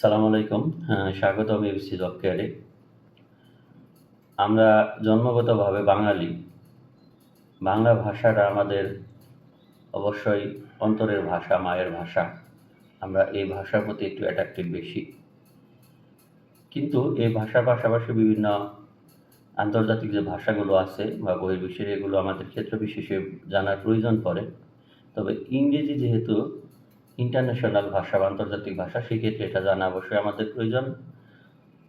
সালামু আলাইকুম। হ্যাঁ, স্বাগতম এবিসি জব কেয়ারে আমরা জন্মগতভাবে বাঙালি। বাংলা ভাষাটা আমাদের অবশ্যই অন্তরের ভাষা মায়ের ভাষা। আমরা এই ভাষার প্রতি একটু অ্যাট্রাক্টেড বেশি। কিন্তু এই ভাষার পাশাপাশি বিভিন্ন আন্তর্জাতিক যে ভাষাগুলো আছে বা বহির্বিশ্বের এগুলো আমাদের ক্ষেত্র বিশেষে জানার প্রয়োজন পড়ে। তবে ইংরেজি যেহেতু ইন্টারন্যাশনাল ভাষা বা আন্তর্জাতিক ভাষা, সেক্ষেত্রে এটা জানা অবশ্যই আমাদের প্রয়োজন।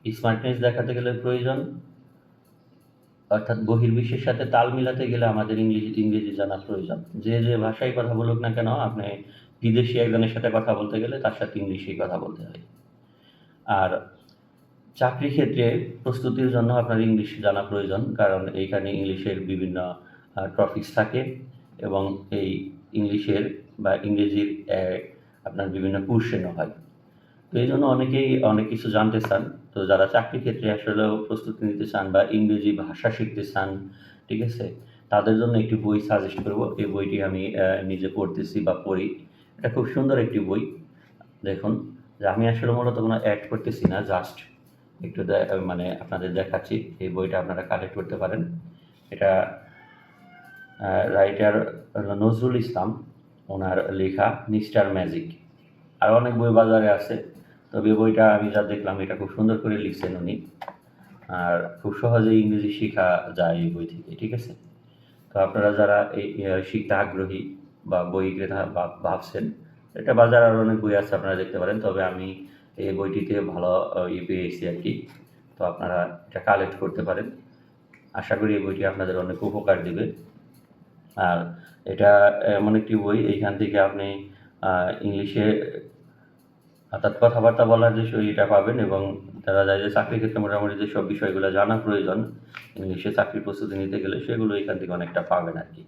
স্মার্টনেস দেখাতে গেলে প্রয়োজন। অর্থাৎ বহির্বিশ্বের সাথে তাল মিলাতে গেলে আমাদের ইংরেজি ইংরেজি জানা প্রয়োজন। যে যে ভাষায় কথা বলুক না কেন, আপনি বিদেশি একজনের সাথে কথা বলতে গেলে তার সাথে ইংলিশেই কথা বলতে হয়। আর চাকরি ক্ষেত্রে প্রস্তুতির জন্য আপনার ইংলিশ জানা প্রয়োজন, কারণ এইখানে ইংলিশের বিভিন্ন টপিকস থাকে এবং এই ইংলিশের বা ইংরেজির আপনার বিভিন্ন কোশ্চেনও হয়। তো এই জন্য অনেকেই অনেক কিছু জানতে চান। তো যারা চাকরি ক্ষেত্রে আসলেও প্রস্তুতি নিতে চান বা ইংরেজি ভাষা শিখতে চান, ঠিক আছে? তাদের জন্য একটি বই সাজেস্ট করব। এই বইটি আমি নিজে পড়তেছি বা পড়ি। এটা খুব সুন্দর একটি বই। দেখুন যে আমি আসলে মূলত কোনো অ্যাড করতেছি না জাস্ট একটু মানে আপনাদের দেখাচ্ছি। এই বইটা আপনারা কালেক্ট করতে পারেন। এটা রাইটার নজরুল ইসলাম। ওনার লেখা মিস্টার ম্যাজিক। আর অনেক বই বাজারে আছে। তবে বইটা আমি যা দেখলাম এটা খুব সুন্দর করে লিখছেন উনি। আর খুব সহজেই ইংরেজি শেখা যায় এই বই থেকে ঠিক আছে? তো আপনারা যারা এই শিখতে আগ্রহী বা বই ক্রেতা ভাবছেন এটা বাজার আরও অনেক বই আছে আপনারা দেখতে পারেন। তবে আমি এই বইটিতে ভালো আহ, ই পেয়েছি আর কি। তো আপনারা এটা কালেক্ট করতে পারেন। আশা করি এই বইটি আপনাদের অনেক উপকার দেবে। আর এটা এমন একটি বই, এইখান থেকে আপনি ইংলিশে অর্থাৎ কথাবার্তা বলার যে শৈলীটা পাবেন এবং তারা যায় যে চাকরির ক্ষেত্রে মোটামুটি যেসব বিষয়গুলো জানা প্রয়োজন, ইংলিশে চাকরির প্রস্তুতি নিতে গেলে সেগুলো এখান থেকে অনেকটা পাবেন আর কি।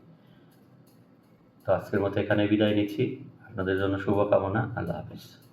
তো আজকের মতো এখানে বিদায় নিচ্ছি। আপনাদের জন্য শুভকামনা। আল্লাহ হাফিজ।